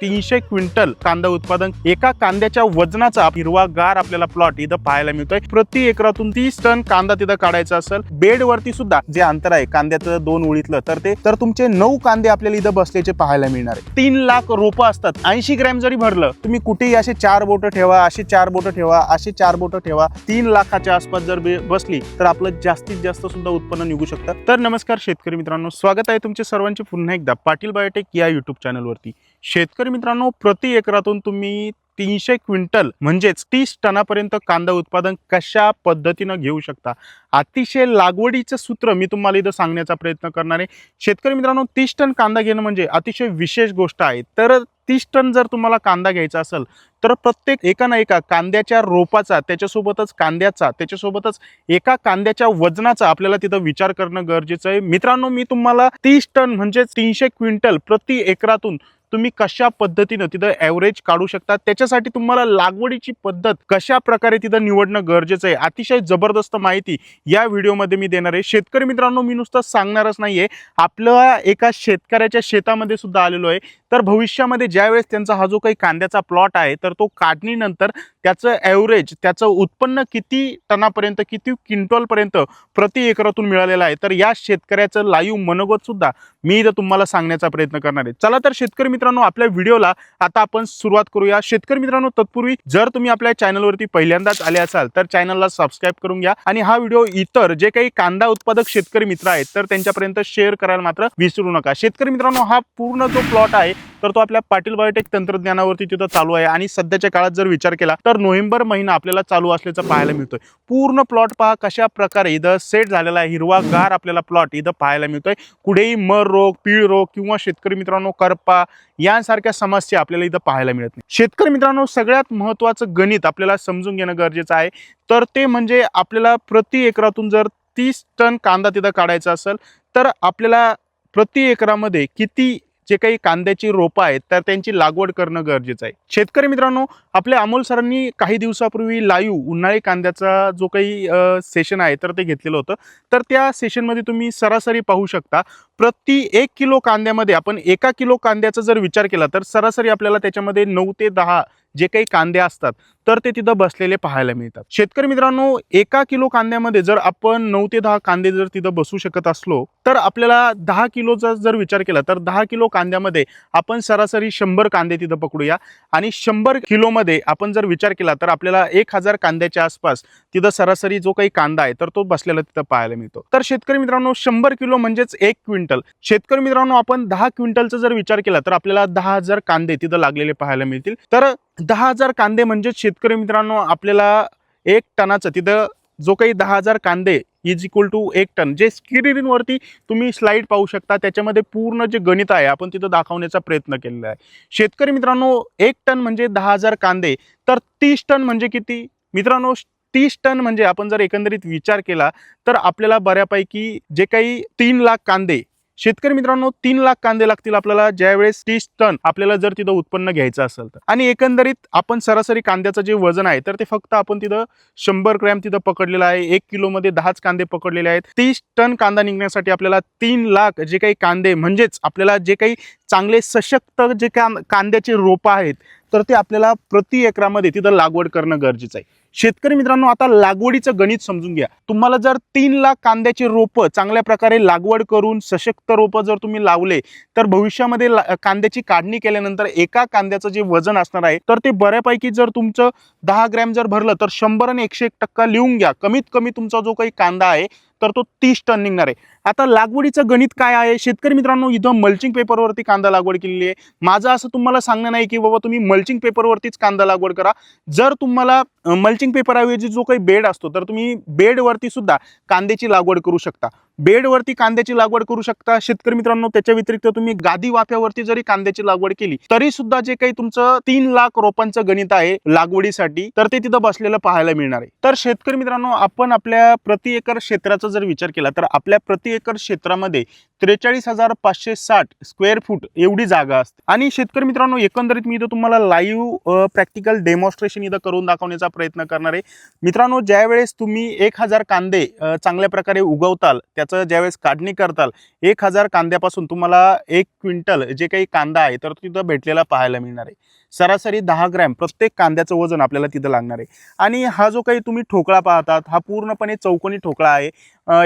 तीनशे क्विंटल कांदा उत्पादन एका कांद्याच्या वजनाचा हिरवागार आपल्याला प्लॉट इथं पाहायला मिळतोय. प्रति एकरातून तीस टन कांदा तिथं काढायचा असेल. बेड वरती सुद्धा जे अंतर आहे कांद्याचं दोन ओळीतलं तर ते तर तुमचे नऊ कांदे आपल्याला इथं बसल्याचे पाहायला मिळणार आहे. तीन लाख रोपं असतात. ऐंशी ग्रॅम जरी भरलं तुम्ही कुठेही असे चार बोटं ठेवा असे चार बोटं ठेवा असे चार बोटं ठेवा तीन लाखाच्या आसपास जर बसली तर आपलं जास्तीत जास्त सुद्धा उत्पन्न निघू शकतं. तर नमस्कार शेतकरी मित्रांनो. स्वागत आहे तुमचे सर्वांचे पुन्हा एकदा पाटील बायोटेक या युट्यूब चॅनलवरती शेतकरी मित्रांनो प्रति एकरातून तुम्ही तीनशे क्विंटल म्हणजेच तीस टनापर्यंत कांदा उत्पादन कशा पद्धतीनं घेऊ शकता? अतिशय लागवडीचं सूत्र मी तुम्हाला इथं सांगण्याचा प्रयत्न करणार आहे. शेतकरी मित्रांनो तीस टन कांदा घेणं म्हणजे अतिशय विशेष गोष्ट आहे. तर तीस टन जर तुम्हाला कांदा घ्यायचा असेल तर प्रत्येक एका ना एका कांद्याच्या रोपाचा त्याच्यासोबतच कांद्याचा त्याच्यासोबतच एका कांद्याच्या वजनाचा आपल्याला तिथं विचार करणं गरजेचं आहे. मित्रांनो मी तुम्हाला तीस टन म्हणजे तीनशे क्विंटल प्रति एकरातून तुम्ही कशा पद्धतीनं तिथं ॲव्हरेज काढू शकता? त्याच्यासाठी तुम्हाला लागवडीची पद्धत कशा प्रकारे तिथं निवडणं गरजेचं आहे? अतिशय जबरदस्त माहिती या व्हिडिओमध्ये मी देणार आहे. शेतकरी मित्रांनो मी नुसतं सांगणारच नाहीये. आपल्या एका शेतकऱ्याच्या शेतामध्ये सुद्धा आलेलो आहे. तर भविष्यामध्ये ज्यावेळेस त्यांचा हा जो काही कांद्याचा प्लॉट आहे तर तो काढणीनंतर त्याचं ॲव्हरेज त्याचं उत्पन्न किती टनापर्यंत किती क्विंटॉलपर्यंत प्रति एकरातून मिळालेलं आहे. तर या शेतकऱ्याचं लाईव्ह मनोगतसुद्धा मी इथं तुम्हाला सांगण्याचा प्रयत्न करणार आहे. चला तर शेतकरी मित्रांनो आपल्या व्हिडिओला आता आपण सुरुवात करूया. शेतकरी मित्रांनो तत्पूर्वी जर तुम्ही आपल्या चॅनलवरती पहिल्यांदाच आले असाल तर चॅनलला सबस्क्राईब करून घ्या. आणि हा व्हिडिओ इतर जे काही कांदा उत्पादक शेतकरी मित्र आहेत तर त्यांच्यापर्यंत शेअर करायला मात्र विसरू नका. शेतकरी मित्रांनो हा पूर्ण जो प्लॉट आहे तर तो आपल्या पाटील बायोटेक तंत्रज्ञानावरती तिथं चालू आहे. आणि सध्याच्या काळात जर विचार केला तर तर नोव्हेंबर महिना आपल्याला चालू असल्याचं पाहायला मिळतोय. पूर्ण प्लॉट पहा कशा प्रकारे इथं सेट झालेला आहे. हिरवागार आपल्याला प्लॉट इथं पाहायला मिळतोय. कुठेही मर रोग पीळ रोग किंवा शेतकरी मित्रांनो करपा यांसारख्या समस्या आपल्याला इथं पाहायला मिळत नाही. शेतकरी मित्रांनो सगळ्यात महत्त्वाचं गणित आपल्याला समजून घेणं गरजेचं आहे. तर ते म्हणजे आपल्याला प्रति एकरातून जर तीस टन कांदा तिथं काढायचा असेल तर आपल्याला प्रति एकरामध्ये किती जे काही कांद्याची रोपं आहेत तर त्यांची लागवड करणं गरजेचं आहे. शेतकरी मित्रांनो आपल्या अमोल सरांनी काही दिवसापूर्वी लाईव्ह उन्हाळी कांद्याचा जो काही सेशन आहे तर ते घेतलेलं होतं. तर त्या सेशनमध्ये तुम्ही सरासरी पाहू शकता प्रति एक किलो कांद्यामध्ये आपण एका किलो कांद्याचा जर विचार केला तर सरासरी आपल्याला त्याच्यामध्ये नऊ ते दहा जे काही कांदे असतात तर ते तिथं बसलेले पाहायला मिळतात. शेतकरी मित्रांनो एका किलो कांद्यामध्ये जर आपण नऊ ते दहा कांदे जर तिथं बसू शकत असलो तर आपल्याला दहा किलोचा जर विचार केला तर दहा किलो कांद्यामध्ये आपण सरासरी शंभर कांदे तिथं पकडूया. आणि शंभर किलोमध्ये आपण जर विचार केला तर आपल्याला एक हजार कांद्याच्या आसपास तिथं सरासरी जो काही कांदा आहे तर तो बसलेला तिथं पाहायला मिळतो. तर शेतकरी मित्रांनो शंभर किलो म्हणजेच एक क्विंटल. शेतकरी मित्रांनो आपण दहा क्विंटलचा जर विचार केला तर आपल्याला दहा हजार कांदे तिथं लागलेले पाहायला मिळतील. तर दहा हजार कांदे म्हणजे शेतकरी मित्रांनो आपल्याला एक टनाचं तिथं जो काही दहा हजार कांदे इज इक्वल टू एक टन जे स्क्रीनवरती तुम्ही स्लाईड पाहू शकता त्याच्यामध्ये पूर्ण जे गणित आहे आपण तिथं दाखवण्याचा प्रयत्न केलेला आहे. शेतकरी मित्रांनो एक टन म्हणजे दहा हजार कांदे तर तीस टन म्हणजे किती? मित्रांनो तीस टन म्हणजे आपण जर एकंदरीत विचार केला तर आपल्याला बऱ्यापैकी जे काही तीन लाख कांदे शेतकरी मित्रांनो तीन लाख कांदे लागतील आपल्याला ज्यावेळेस तीस टन आपल्याला जर तिथं उत्पन्न घ्यायचं असेल तर. आणि एकंदरीत आपण सरासरी कांद्याचं जे वजन आहे तर ते फक्त आपण तिथं शंभर ग्रॅम तिथं पकडलेलं आहे. एक किलोमध्ये दहाच कांदे पकडलेले आहेत. तीस टन कांदा निघण्यासाठी आपल्याला तीन लाख जे काही कांदे म्हणजेच आपल्याला जे काही चांगले सशक्त जे कांद्याचे रोपं आहेत तर ते आपल्याला प्रति एकरामध्ये तिथं लागवड करणं गरजेचं आहे. शेतकरी मित्रांनो आता लागवडीचं गणित समजून घ्या. तुम्हाला जर तीन लाख कांद्याचे रोपं चांगल्या प्रकारे लागवड करून सशक्त रोपं जर तुम्ही लावले तर भविष्यामध्ये ला- कांद्याची काढणी केल्यानंतर एका कांद्याचं जे वजन असणार आहे तर ते बऱ्यापैकी जर तुमचं दहा ग्रॅम जर भरलं तर शंभर आणि एकशे एक टक्का लिहून घ्या. कमीत कमी तुमचा जो काही कांदा आहे तर तो तीस टन निघणार आहे. आता लागवडीचं गणित काय आहे? शेतकरी मित्रांनो इथं मल्चिंग पेपरवरती कांदा लागवड केलेली आहे. माझं असं तुम्हाला सांगणं नाही की बाबा तुम्ही मल्चिंग पेपरवरतीच कांदा लागवड करा. जर तुम्हाला मल्चिंग पेपरऐवजी जो काही बेड असतो तर तुम्ही बेडवरती सुद्धा कांद्याची लागवड करू शकता. बेडवरती कांद्याची लागवड करू शकता. शेतकरी मित्रांनो त्याच्या व्यतिरिक्त तुम्ही गादी वाफ्यावरती जरी कांद्याची लागवड केली तरी सुद्धा जे काही तुमचं तीन लाख रोपांचं गणित आहे लागवडीसाठी तर ते तिथं बसलेलं पाहायला मिळणार आहे. तर शेतकरी मित्रांनो आपण आपल्या प्रति एकर क्षेत्राचा जर विचार केला तर आपल्या प्रति एकर क्षेत्रामध्ये त्रेचाळीस हजार पाचशे साठ स्क्वेअर फूट एवढी जागा असते. आणि शेतकरी मित्रांनो एकंदरीत मी इथं तुम्हाला लाईव्ह प्रॅक्टिकल डेमॉन्स्ट्रेशन इथं करून दाखवण्याचा प्रयत्न करणार आहे. मित्रांनो ज्यावेळेस तुम्ही एक हजार कांदे चांगल्या प्रकारे उगवताल त्याचा एकराचं ज्यावेळेस काढणी करताल एक हजार कांद्यापासून तुम्हाला एक क्विंटल जे काही कांदा आहे तर तिथं भेटलेला पाहायला मिळणार आहे. सरासरी दहा ग्रॅम प्रत्येक कांद्याचं वजन आपल्याला तिथं लागणार आहे. आणि हा जो काही तुम्ही ठोकळा पाहतात हा पूर्णपणे चौकोनी ठोकळा आहे.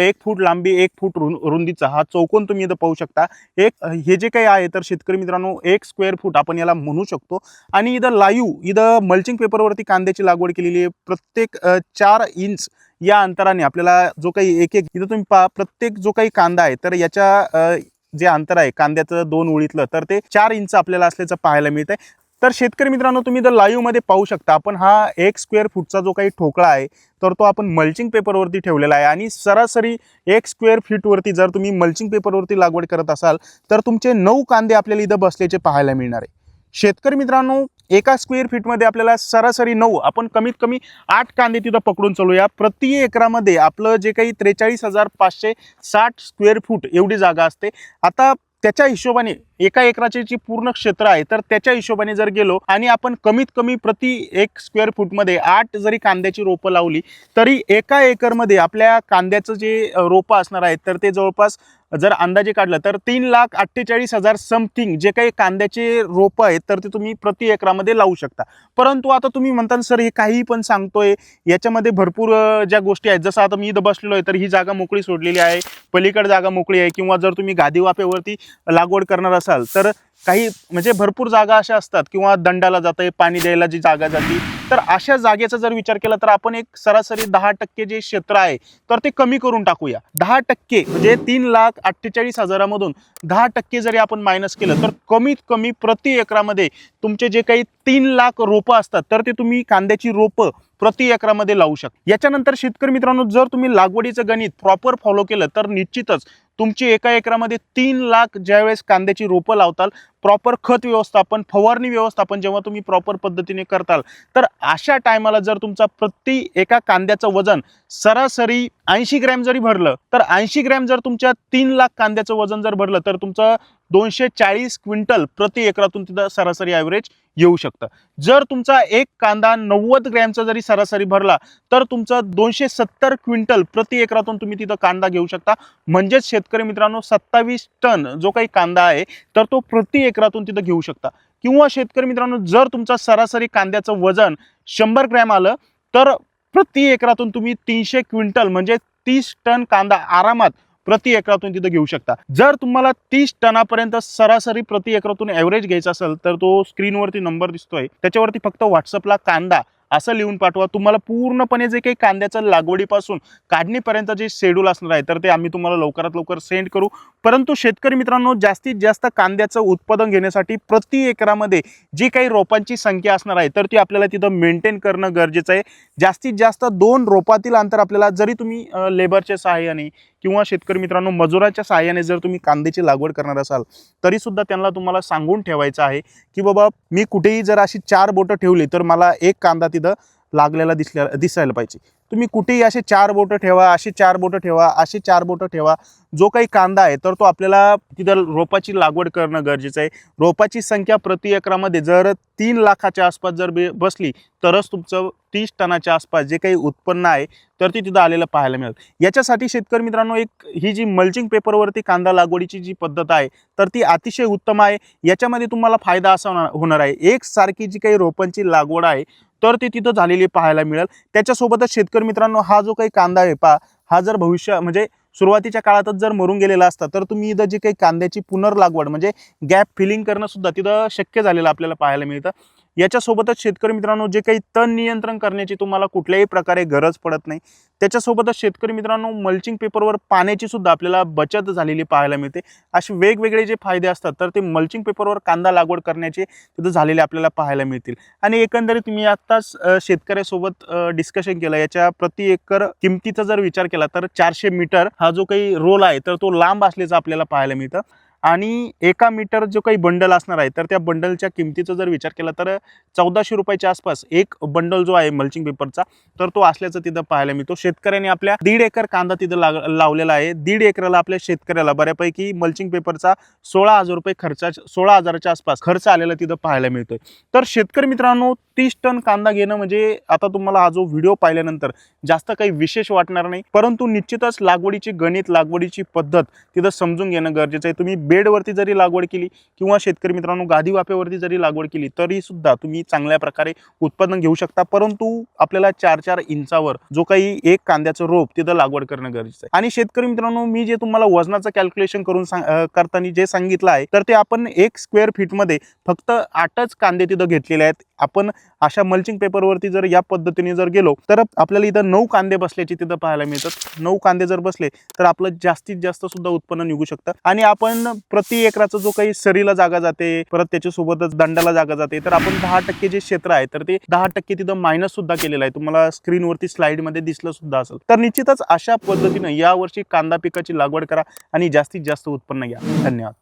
एक फूट लांबी एक फूट रुं रुंदीचा हा चौकोन तुम्ही इथं पाहू शकता. एक हे जे काही आहे तर शेतकरी मित्रांनो एक स्क्वेअर फूट आपण याला म्हणू शकतो. आणि इथं लाईव्ह इथं मल्चिंग पेपरवरती कांद्याची लागवड केलेली आहे. प्रत्येक चार इंच या अंतराने आपल्याला जो काही एक एक इथं तुम्ही पहा प्रत्येक जो काही कांदा आहे तर याच्या जे अंतर आहे कांद्याचं दोन ओळीतलं तर ते चार इंच आपल्याला असल्याचं पाहायला मिळत आहे तर शेतकरी मित्रांनो तुम्ही जर लाईव्हमध्ये पाहू शकता आपण हा एक स्क्वेअर फूटचा जो काही ठोकळा आहे तर तो आपण मल्चिंग पेपरवरती ठेवलेला आहे. आणि सरासरी एक स्क्वेअर फीटवरती जर तुम्ही मल्चिंग पेपरवरती लागवड करत असाल तर तुमचे नऊ कांदे आपल्याला इथं बसल्याचे पाहायला मिळणार आहे. शेतकरी मित्रांनो एका स्क्वेअर फीटमध्ये आपल्याला सरासरी नऊ आपण कमीत कमी आठ कांदे तिथं पकडून चालूया. प्रति एकरामध्ये आपलं जे काही त्रेचाळीस हजार पाचशे साठ स्क्वेअर फूट एवढी जागा असते. आता त्याच्या हिशोबाने एका एकराचे जी पूर्ण क्षेत्र आहे तर त्याच्या हिशोबाने जर गेलो आणि आपण कमीत कमी प्रति एक स्क्वेअर फूटमध्ये आठ जरी कांद्याची रोपं लावली तरी एका एकरमध्ये आपल्या कांद्याचं जे रोपं असणार आहेत तर ते जवळपास जर अंदाजे काढलं तर तीन लाख अठ्ठेचाळीस हजार समथिंग जे काही कांद्याचे रोपं आहेत तर ते तुम्ही प्रति एकरामध्ये लावू शकता. परंतु आता तुम्ही म्हणता सर हे काही पण सांगतोय याच्यामध्ये भरपूर ज्या गोष्टी आहेत जसं आता मी इथं बसलेलो आहे तर ही जागा मोकळी सोडलेली आहे पलीकडे जागा मोकळी आहे किंवा जर तुम्ही गादी वाफेवरती लागवड करणार असाल तर काही म्हणजे भरपूर जागा अशा असतात किंवा दंडाला जाते पाणी द्यायला जी जागा जाते. तर अशा जागेचा जर विचार केला तर आपण एक सरासरी दहा टक्के जे क्षेत्र आहे तर ते कमी करून टाकूया. दहा टक्के म्हणजे तीन लाख अठ्ठेचाळीस हजारामधून दहा टक्के जरी आपण मायनस केलं तर कमीत कमी प्रति एकरामध्ये तुमचे जे काही तीन लाख रोपं असतात तर ते तुम्ही कांद्याची रोपं प्रति एकरामध्ये लावू शकता. याच्यानंतर शेतकरी मित्रांनो जर तुम्ही लागवडीचं गणित प्रॉपर फॉलो केलं तर निश्चितच तुमची एका एकरामध्ये तीन लाख ज्यावेळेस कांद्याची रोपं लावताल प्रॉपर खत व्यवस्थापन फवारणी व्यवस्थापन जेव्हा तुम्ही प्रॉपर पद्धतीने करताल तर अशा टायमाला जर तुमचा प्रति एका कांद्याचं वजन सरासरी ऐंशी ग्रॅम जरी भरलं तर ऐंशी ग्रॅम जर तुमच्या तीन लाख कांद्याचं वजन जर भरलं तर तुमचं दोनशे चाळीस क्विंटल प्रति एकरातून तिथं सरासरी ॲव्हरेज येऊ शकतं. जर तुमचा एक कांदा नव्वद ग्रॅमचा जरी सरासरी भरला तर तुमचं दोनशे सत्तर क्विंटल प्रति एकरातून तुम्ही तिथं कांदा घेऊ शकता. म्हणजेच शेतकरी मित्रांनो सत्तावीस टन जो काही कांदा आहे तर तो प्रति एकरातून तिथं घेऊ शकता. किंवा शेतकरी मित्रांनो जर तुमचा सरासरी कांद्याचं वजन शंभर ग्रॅम आलं तर प्रति एकरातून तुम्ही तीनशे क्विंटल म्हणजे तीस टन कांदा आरामात प्रति एकरातून तिथं घेऊ शकता. जर तुम्हाला तीस टनापर्यंत सरासरी प्रति एकरातून ॲव्हरेज घ्यायचा असेल तर तो स्क्रीनवरती नंबर दिसतोय. त्याच्यावरती फक्त व्हॉट्सअपला कांदा असं लिहून पाठवा. तुम्हाला पूर्णपणे जे काही कांद्याचं लागवडीपासून काढणीपर्यंत जे शेड्यूल असणार आहे तर ते आम्ही तुम्हाला लवकरात लवकर सेंड करू. परंतु शेतकरी मित्रांनो जास्तीत जास्त कांद्याचं उत्पादन घेण्यासाठी प्रति एकरामध्ये जी काही रोपांची संख्या असणार आहे तर ती आपल्याला तिथं मेंटेन करणं गरजेचं आहे. जास्तीत जास्त दोन रोपातील अंतर आपल्याला जरी तुम्ही लेबरच्या सहाय्याने किंवा शेतकरी मित्रांनो मजुराच्या सहाय्याने जर तुम्ही कांद्याची लागवड करणार असाल तरीसुद्धा त्यांना तुम्हाला सांगून ठेवायचं आहे की बाबा मी कुठेही जर अशी चार बोटं ठेवली तर मला एक कांदा तिथं लागलेला दिसल्या दिसायला पाहिजे. तुम्ही कुठेही असे चार बोटं ठेवा असे चार बोटं ठेवा असे चार बोटं ठेवा. जो काही कांदा आहे तर तो आपल्याला तिथं रोपाची लागवड करणं गरजेचं आहे. रोपाची संख्या प्रति एकरामध्ये जर तीन लाखाच्या आसपास जर बसली तरच तुमचं तीस टनाच्या आसपास जे काही उत्पन्न आहे तर ते तिथं आलेलं पाहायला मिळेल. याच्यासाठी शेतकरी मित्रांनो एक ही जी मल्चिंग पेपरवरती कांदा लागवडीची जी पद्धत आहे तर ती अतिशय उत्तम आहे. याच्यामध्ये तुम्हाला फायदा असा होणार- होणार आहे. एकसारखी जी काही रोपांची लागवड आहे तर ती तिथं झालेली पाहायला मिळेल. त्याच्यासोबतच शेतकरी मित्रांनो हा जो काही कांदा आहे पा हा जर भविष्य म्हणजे सुरुवातीच्या काळातच जर मरून गेलेला असता तर तुम्ही इथं जे काही कांद्याची पुनर्लागवड म्हणजे गॅप फिलिंग करणं सुद्धा तिथं शक्य झालेलं आपल्याला पाहायला मिळतं. याच्यासोबतच शेतकरी मित्रांनो जे काही तण नियंत्रण करण्याची तुम्हाला कुठल्याही प्रकारे गरज पडत नाही त्याच्यासोबतच शेतकरी मित्रांनो मल्चिंग पेपरवर पाण्याची सुद्धा आपल्याला बचत झालेली पाहायला मिळते. असे वेगवेगळे जे फायदे असतात तर ते मल्चिंग पेपरवर कांदा लागवड करण्याचे तिथं झालेले आपल्याला पाहायला मिळतील. आणि एकंदरीत मी आत्ताच शेतकऱ्यासोबत डिस्कशन केलं. याच्या प्रति एकर किमतीचा जर विचार केला तर चारशे मीटर हा जो काही रोल आहे तर तो लांब असल्याचा आपल्याला पाहायला मिळतं. आणि एका मीटर जो काही बंडल असणार आहे तर त्या बंडलच्या किमतीचा जर विचार केला तर चौदाशे रुपयाच्या आसपास एक बंडल जो आहे मल्चिंग पेपरचा तर तो असल्याचं तिथं पाहायला मिळतो. शेतकऱ्यांनी आपल्या दीड एकर कांदा तिथं लाग लावलेला आहे. दीड एकराला आपल्या शेतकऱ्याला बऱ्यापैकी मल्चिंग पेपरचा सोळा हजार रुपये खर्चा सोळा हजाराच्या आसपास खर्च आलेला तिथं पाहायला मिळतोय. तर शेतकरी मित्रांनो तीस टन कांदा घेणं म्हणजे आता तुम्हाला हा जो व्हिडिओ पाहिल्यानंतर जास्त काही विशेष वाटणार नाही. परंतु निश्चितच लागवडीची गणित लागवडीची पद्धत तिथं समजून घेणं गरजेचं आहे. तुम्ही बेडवरती जरी लागवड केली किंवा शेतकरी मित्रांनो गादी वाफेवरती जरी लागवड केली तरी सुद्धा तुम्ही चांगल्या प्रकारे उत्पादन घेऊ शकता. परंतु आपल्याला चार चार इंचावर जो काही एक कांद्याचं रोप तिथं लागवड करणं गरजेचं आहे. आणि शेतकरी मित्रांनो मी जे तुम्हाला वजनाचं कॅल्क्युलेशन करून सांग करताना जे सांगितलं आहे तर ते आपण एक स्क्वेअर फीटमध्ये फक्त आठच कांदे तिथं घेतलेले आहेत. आपण अशा मल्चिंग पेपरवरती जर या पद्धतीने जर गेलो तर आपल्याला इथं नऊ कांदे बसल्याचे तिथं पाहायला मिळतात. नऊ कांदे जर बसले तर आपलं जास्तीत जास्त सुद्धा उत्पन्न निघू शकतं. आणि आपण प्रति एकराचा जो काही सरीला जागा जाते परत त्याच्यासोबतच दंडाला जागा जाते तर आपण दहा टक्के जे क्षेत्र आहे तर ते दहा टक्के तिथं मायनस सुद्धा केलेलं आहे. तुम्हाला स्क्रीनवरती स्लाईडमध्ये दिसलं सुद्धा असेल. तर निश्चितच अशा पद्धतीनं यावर्षी कांदा पिकाची लागवड करा आणि जास्तीत जास्त उत्पन्न घ्या. धन्यवाद.